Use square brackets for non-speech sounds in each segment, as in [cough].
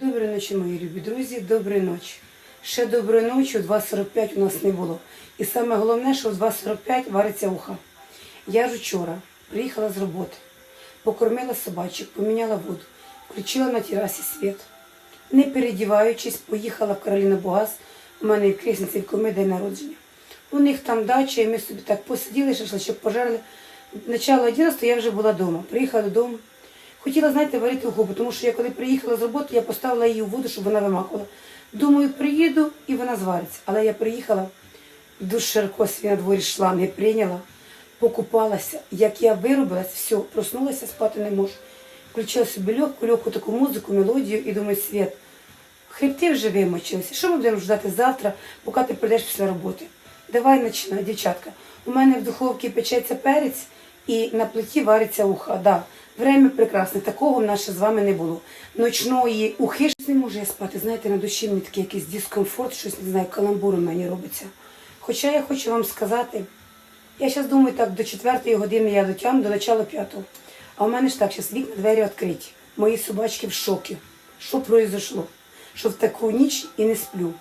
Доброї ночі, мої любі друзі, доброї ночі. Ще доброї ночі, у 2.45 у нас не було. І саме головне, що у 2.45 вариться уха. Я ж вчора приїхала з роботи, покормила собачок, поміняла воду, включила на терасі світ. Не передіваючись, поїхала в Кароліну Бугас. У мене в крісниці в коми день народження. У них там дача, і ми собі так посиділи, шашличок пожарили. Начало 11 я вже була вдома. Приїхала додому. Хотіла, знаєте, варити уху, тому що я коли приїхала з роботи, я поставила її у воду, щоб вона вимакувала. Думаю, приїду і вона звариться. Але я приїхала, душ широко свій на дворі шланги прийняла, покупалася. Як я виробилась, все, проснулася, спати не можу. Включила собі легку, легку таку музику, мелодію і думаю, Світ, хребти вже вимочилися. Що ми будемо ждати завтра, поки ти прийдеш після роботи? Давай починай, дівчатка. У мене в духовці печеться перець і на плиті вариться уха. Да. Время прекрасне, такого в нас ще з вами не було. Ночної ухи ж не можу я спати. Знаєте, на душі мені такий якийсь дискомфорт, щось не знаю, каламбур у мені робиться. Хоча я хочу вам сказати, я зараз думаю, так до 4 години я дотягну до начала п'ятого. А у мене ж так, зараз вікна, двері відкриті. Мої собачки в шокі. Що произошло? Що в таку ніч і не сплю.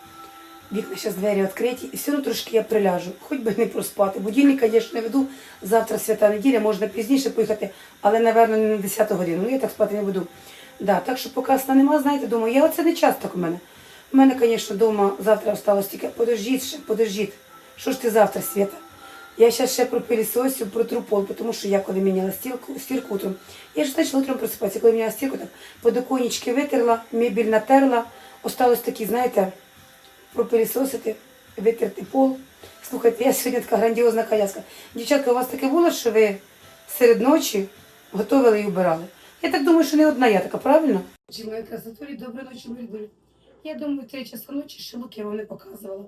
Вікна зараз двері відкриті, і все одно трошки я приляжу, хоч би не проспати. Будильник, звісно, не веду. Завтра свята неділя, можна пізніше поїхати, але, напевно, не на 10 годину. Ну, я так спати не буду. Да, так що поки сна нема, знаєте, думаю, я оце не час так у мене. У мене, звісно, вдома завтра осталось тільки, подождіть ще, подождіть. Що ж ти завтра, Свята? Я зараз ще пропилісосю, протру пол, тому що я коли міняла стірку, стірку утром, я ж почала утром просипатися, коли міняла стірку, так подоконнички витерла, мебіль натерла, осталось такі, знаєте, пропилісосити, витерти пол. Слухайте, я сьогодні така грандіозна коляска. Дівчатка, у вас таке було, що ви серед ночі готували і вбирали? Я так думаю, що не одна я така, правильно? Чи моя красотулі, доброї ночі, мої. Я думаю, три часа ночі ще я вам не показувала.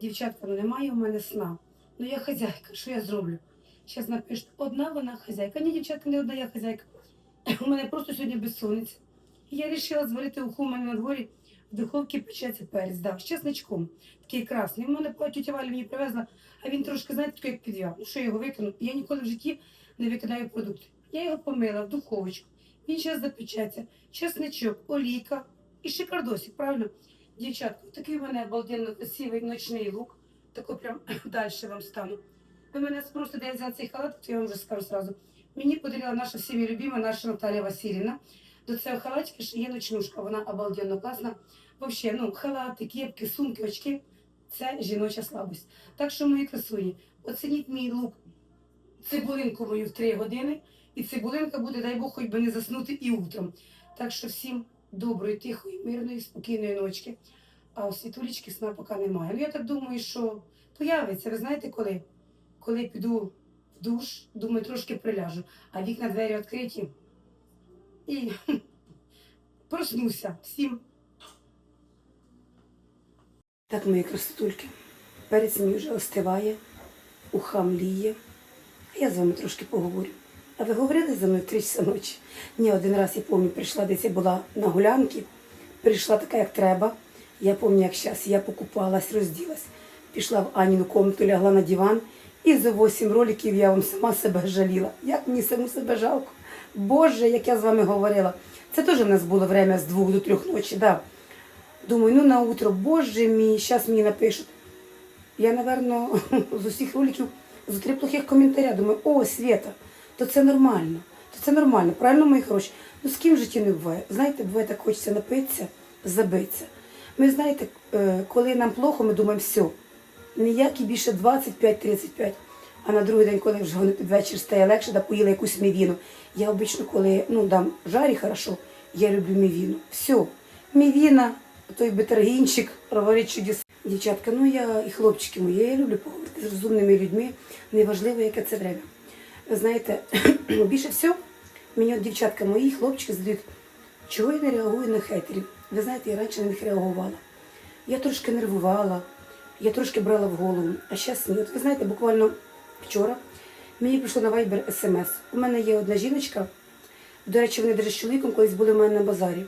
Дівчатка, ну немає у мене сна. Ну я хазяйка, що я зроблю? Зараз напишуть, одна вона хазяйка. Ні, дівчатка, не одна я хазяйка. [clears throat] У мене просто сьогодні безсонниця. Я вирішила зварити уху у мене на дворі. В духовці печеться перець, да, з чесничком. Такий красний. У мене тетя Валя мені привезла, а він трошки, знаєте, як підв'яв. Ну що я його викину? Я ніколи в житті не викидаю продукти. Я його помила в духовочку. Він зараз запечеться. Чесничок, олійка і шикардосик, правильно? Дівчатка, такий у мене обалденно красивий ночний лук. Такий прям [clears throat] далі вам стану. Ви мене спросите, де я взяла цей халат, то я вам вже скажу сразу. Мені подарила наша всіми любима, наша Наталія Васильівна. До цього халатики ще є ночнушка, вона обалденно класна. Взагалі, ну, халати, кепки, сумки, очки це жіноча слабость. Так що, мої красуні, оцініть мій лук цибулинку мою в 3 години, і цибулинка буде, дай Бог, хоч би не заснути і утром. Так що всім доброї, тихої, мирної, спокійної ночки. А у світулечки сна поки немає. Ну я так думаю, що появиться. Ви знаєте коли? Коли піду в душ, думаю, трошки приляжу, а вікна двері відкриті. І [laughs] проснуся всім. Так, мої красотульки, перець мій вже остиває, уха мліє. А я з вами трошки поговорю. А ви говорили за мною в часа ночі? Ні, один раз я пам'ятаю, прийшла десь я була на гулянці, прийшла така, як треба. Я пам'ятаю, як зараз я покупалась, розділась. Пішла в Аніну комнату, лягла на диван, і за 8 роликів я вам сама себе жаліла. Як мені саму себе жалко. Боже, як я з вами говорила. Це теж в нас було время з двох до трьох ночі. Да. Думаю, ну на утро, боже мій, зараз мені напишуть. Я, напевно, [laughs] з усіх роликів з три плохих коментаря. Думаю, о, Света, то це нормально. То це нормально, правильно, мої хороші? Ну з ким в житті не буває? Знаєте, буває так хочеться напитися, забитися. Ми знаєте, е, коли нам плохо, ми думаємо, все, ніякі більше 25-35. А на другий день, коли вже вечір стає легше, да поїла якусь мівіну. Я обично, коли ну, дам жарі хорошо, я люблю мівіну. Все, мівіна, той бетергінчик, говорить чудес. Дівчатка, ну я і хлопчики мої, я люблю поговорити з розумними людьми, неважливо, яке це время. Ви знаєте, [clears throat] більше всього, мені от дівчатка мої, хлопчики задають, чого я не реагую на хейтерів. Ви знаєте, я раніше на них реагувала. Я трошки нервувала, я трошки брала в голову, а зараз ні. От ви знаєте, буквально вчора мені прийшло на Viber смс. У мене є одна жіночка, до речі, вони навіть з чоловіком колись були в мене на базарі.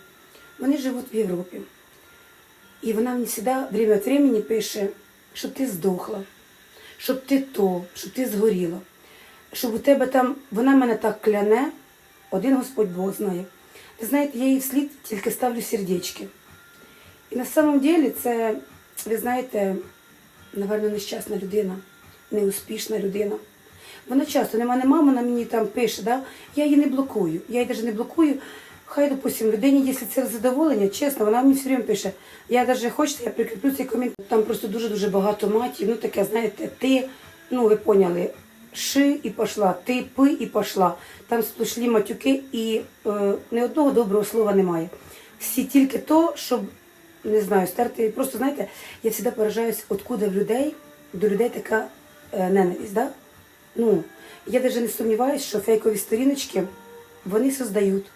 Вони живуть в Європі. І вона мені завжди время від времени пише, щоб ти здохла, щоб ти то, щоб ти згоріла, щоб у тебе там, вона мене так кляне, один Господь Бог знає. Ви знаєте, я їй вслід тільки ставлю сердечки. І на самом деле це, ви знаєте, напевно, нещасна людина, неуспішна людина. Вона часто, нема нема, вона мені там пише, да? я її не блокую. Я її навіть не блокую. Хай, допустим, людині, якщо це задоволення, чесно, вона мені все время пише. Я навіть хочете, я прикріплю цей коментар. Там просто дуже-дуже багато матів. Ну таке, знаєте, ти, ну ви поняли, ши і пошла, ти пи і пошла. Там сплошні матюки і е, ні одного доброго слова немає. Всі тільки то, щоб не знаю, стерти. Просто знаєте, я завжди поражаюсь, откуда в людей до людей така ненависть. Да? Ну, я навіть не сумніваюся, що фейкові сторіночки вони создають.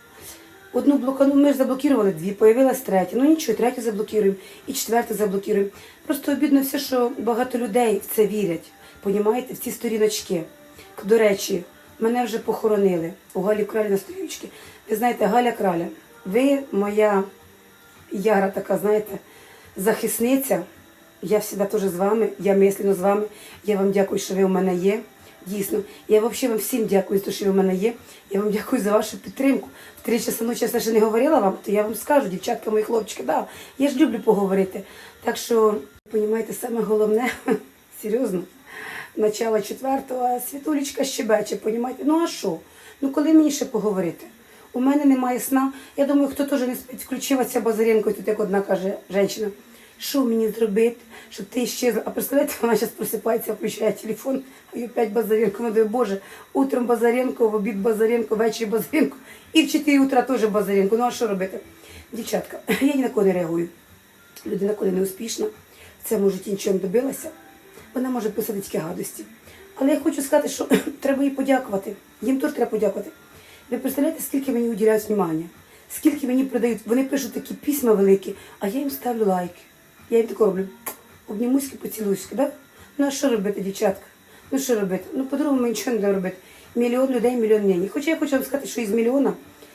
Одну блокану, ми ж заблокували дві, появилась третя. Ну нічого, третю заблокуємо і четверту заблокуємо. Просто обідно все, що багато людей в це вірять. Понімаєте, в ці сторіночки. До речі, мене вже похоронили у Галі Кралі на сторіночці. Ви знаєте, Галя Краля, ви моя яра така, знаєте, захисниця. Я завжди теж з вами, я мислено з вами. Я вам дякую, що ви у мене є. Дійсно, я взагалі вам всім дякую що ви у мене є. Я вам дякую за вашу підтримку. В три часа ночі я ще не говорила вам, то я вам скажу, дівчатка, мої хлопчики, да, я ж люблю поговорити. Так що, розумієте, саме головне, [laughs] серйозно, начало четвертого, світулечка щебече, понімаєте? Ну а що? Ну коли мені ще поговорити? У мене немає сна. Я думаю, хто теж не спить, включила ця базаренко, тут як одна каже жінка. Що мені зробити, щоб ти щезла? А представляєте, вона зараз просипається, включає телефон, а їй опять Базаренко. Вона думає, боже, утром Базаренко, в обід Базаренко, ввечері Базаренко. І в 4 утра теж Базаренко. Ну а що робити? Дівчатка, я ні на кого не реагую. Людина, коли не успішна, в цьому житті нічого добилася, вона може писати тільки гадості. Але я хочу сказати, що [clears throat] треба їй подякувати. Їм теж треба подякувати. Ви представляєте, скільки мені уділяють внимання? Скільки мені продають, вони пишуть такі письма великі, а я їм ставлю лайки. Я їм тако роблю. Обнімуськи, поцілуйськи, да? Ну а що робити, дівчатка? Ну що робити? Ну по-другому нічого не треба робити. Мільйон людей, мільйон мнень. Хоча я хочу вам сказати, що із мільйона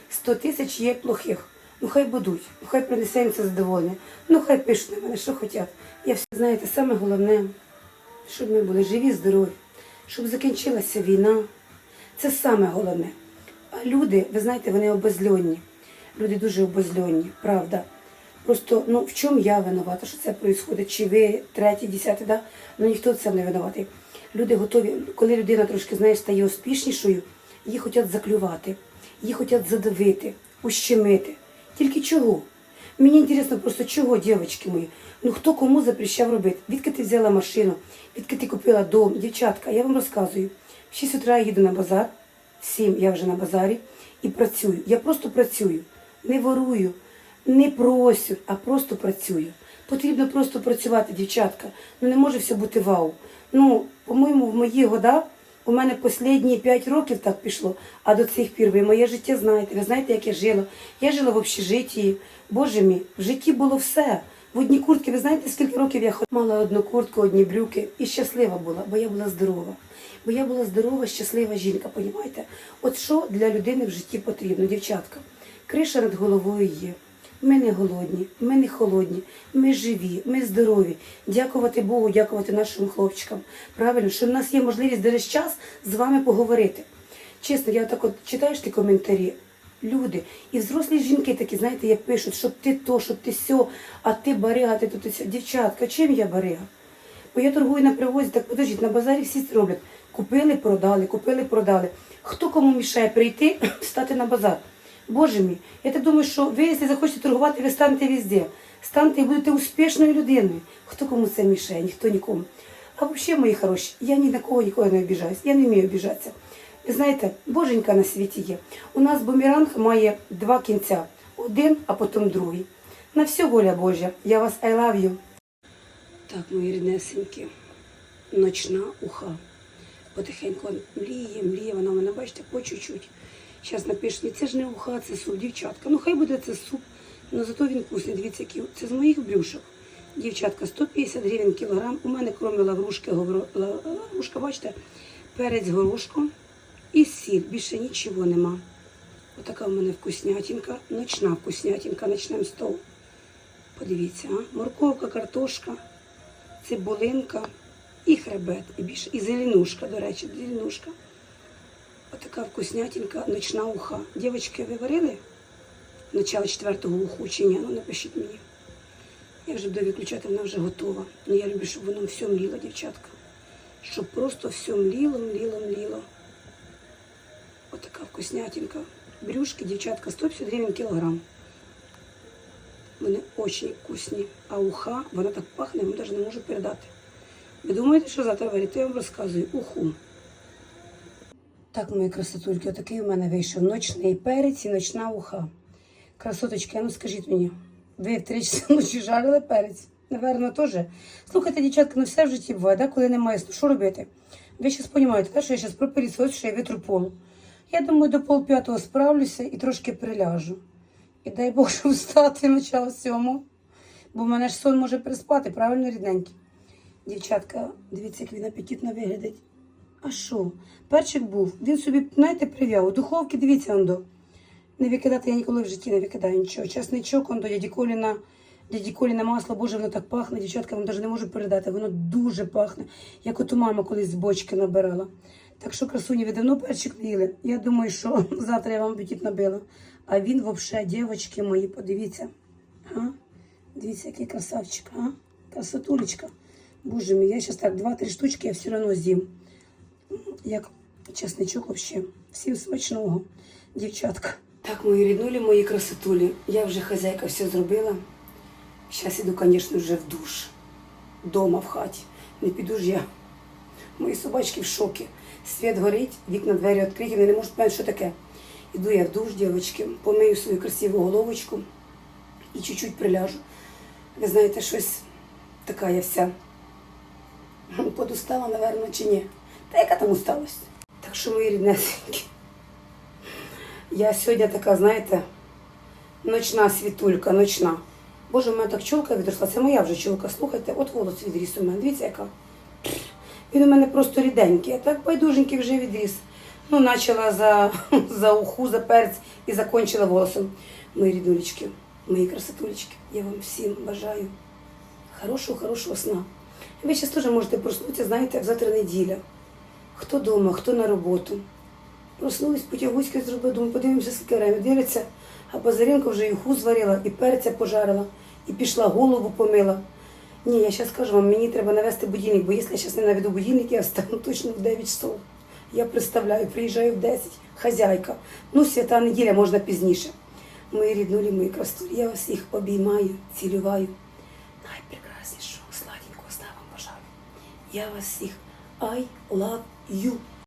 100 тисяч є плохих. Ну хай будуть, ну хай принесе їм це задоволення. Ну хай пишуть на мене, що хочуть. Я все знаєте, саме головне, щоб ми були живі, здорові, щоб закінчилася війна. Це саме головне. А люди, ви знаєте, вони обезльонні. Люди дуже обезльонні, правда. Просто ну в чому я винувата, що це відбувається? Чи ви третій, десятий, да? Ну ніхто цьому не винуватий. Люди готові, коли людина трошки знаєш, стає успішнішою, її хочуть заклювати, її хочуть задавити, ущемити. Тільки чого? Мені інтересно просто чого, дівчатки мої. Ну хто кому запрещав робити? Відки ти взяла машину, відки ти купила дом, дівчатка, я вам розказую. В 6 утра я їду на базар, в 7 я вже на базарі і працюю. Я просто працюю, не ворую, не просю, а просто працюю. Потрібно просто працювати, дівчатка. Ну не може все бути вау. Ну, по-моєму, в мої года у мене останні 5 років так пішло, а до цих пір ви моє життя знаєте. Ви знаєте, як я жила. Я жила в общежитті. Боже мій, в житті було все. В одній куртці, ви знаєте, скільки років я? Мала одну куртку, одні брюки і щаслива була, бо я була здорова. Бо я була здорова, щаслива жінка, понімаєте? От що для людини в житті потрібно, дівчатка? Криша над головою є. Ми не голодні, ми не холодні, ми живі, ми здорові. Дякувати Богу, дякувати нашим хлопчикам. Правильно, що в нас є можливість десь час з вами поговорити. Чесно, я так от читаєш ті коментарі. Люди і взрослі жінки такі, знаєте, як пишуть, щоб ти то, щоб ти сьо, а ти барига, ти тут сьо. Дівчатка, чим я барига? Бо я торгую на привозі, так подождіть, на базарі всі це роблять. Купили, продали, купили, продали. Хто кому мішає прийти, стати на базар? Боже мій, я так думаю, що ви, якщо захочете торгувати, ви станете везде. Станете і будете успішною людиною. Хто кому це мішає? Ніхто нікому. А взагалі, мої хороші, я ні на кого ніколи не обіжаюсь. Я не вмію обіжатися. Ви знаєте, боженька на світі є. У нас бумеранг має два кінця. Один, а потім другий. На все воля Божа. Я вас I love you. Так, мої ріднесенькі, ночна уха. Потихеньку мліє, мліє, вона мене, бачите, по чуть-чуть. Зараз напишуть, це ж не уха, це суп, дівчатка. Ну хай буде це суп, але зато він вкусний. Дивіться, який. Це з моїх брюшок. Дівчатка, 150 гривень кілограм. У мене крім лаврушки, лаврушка, бачите, перець горошком і сіль. Більше нічого нема. Отака в мене вкуснятинка, ночна вкуснятинка, ночним стол. Подивіться, а? морковка, картошка, цибулинка і хребет, і більше, і зеленушка, до речі, зеленушка. Отака вкуснятинка, ночна уха. Дівчатки, ви варили? начало четвертого уху чи ні? Ну напишіть мені. Я вже буду виключати, вона вже готова. Ну я люблю, щоб воно все мліло, дівчатка. Щоб просто все мліло, мліло, мліло. Отака вкуснятинка. Брюшки, дівчатка, 150 гривень кілограм. Вони дуже вкусні. А уха, вона так пахне, я вам навіть не можу передати. Ви думаєте, що завтра варити? Я вам розказую. Уху. Так, мої красотульки, отакий у мене вийшов ночний перець і ночна уха. Красоточки, ну скажіть мені, ви в 3 часа ночі жарили перець? Наверно, теж. Слухайте, дівчатка, ну все в житті буває, да? коли немає, що робити? Ви зараз розумієте, що я зараз пропилісось, що я витру пол. Я думаю, до пол п'ятого справлюся і трошки приляжу. І дай Бог, [laughs] щоб встати начало сьомого. Бо в мене ж сон може приспати, правильно, рідненький. Дівчатка, дивіться, як він апетитно виглядить. А що? Перчик був. Він собі, знаєте, прив'яв. У духовці, дивіться, он до. Не викидати я ніколи в житті не викидаю нічого. Часничок, он до дяді Коліна, дяді Коліна масло, боже, воно так пахне. Дівчатка, вам навіть не можу передати. Воно дуже пахне, як от у мама колись з бочки набирала. Так що, красуні, ви давно перчик їли. Я думаю, що [laughs] завтра я вам апетит набила. А він взагалі, дівчатки мої, подивіться. А? Дивіться, який красавчик, а? Красотулечка. Боже мій, я зараз так два-три штучки, я все одно з'їм. Як чесничок взагалі. Всім смачного, дівчатка. Так, мої ріднулі, мої красотулі. Я вже хазяйка все зробила. Зараз іду, звісно, вже в душ. Дома в хаті. Не піду ж я. Мої собачки в шокі. Світ горить, вікна двері відкриті, вони не можуть понять, що таке. Іду я в душ, дівчатки, помию свою красиву головочку і чуть-чуть приляжу. Ви знаєте, щось така я вся. Подустала, напевно, чи ні. Та яка там усталость? Так що, мої ріднесенькі, я сьогодні така, знаєте, ночна світулька, ночна. Боже, у мене так чолка відросла, це моя вже чолка. Слухайте, от волос відріс у мене. Дивіться, яка. Він у мене просто ріденький, а так байдуженький вже відріс. Ну, почала за, за уху, за перець і закончила волосом. Мої рідулечки, мої красотулечки, я вам всім бажаю хорошого, хорошого сна. Ви зараз теж можете проснутися, знаєте, завтра неділя. Хто вдома, хто на роботу. Проснулись, потягуськи зробили, думаю, подивимося, скільки время. Дивляться, а Базаренко вже і уху зварила, і перця пожарила, і пішла, голову помила. Ні, я зараз кажу вам, мені треба навести будильник, бо якщо я зараз не наведу будильник, я встану точно в 9 часов. Я представляю, приїжджаю в 10, хазяйка. Ну, свята неділя, можна пізніше. Мої ріднулі, мої красулі, я вас всіх обіймаю, цілюваю. Найпрекраснішого, сладенького сна вам бажаю. Я вас всіх I love you.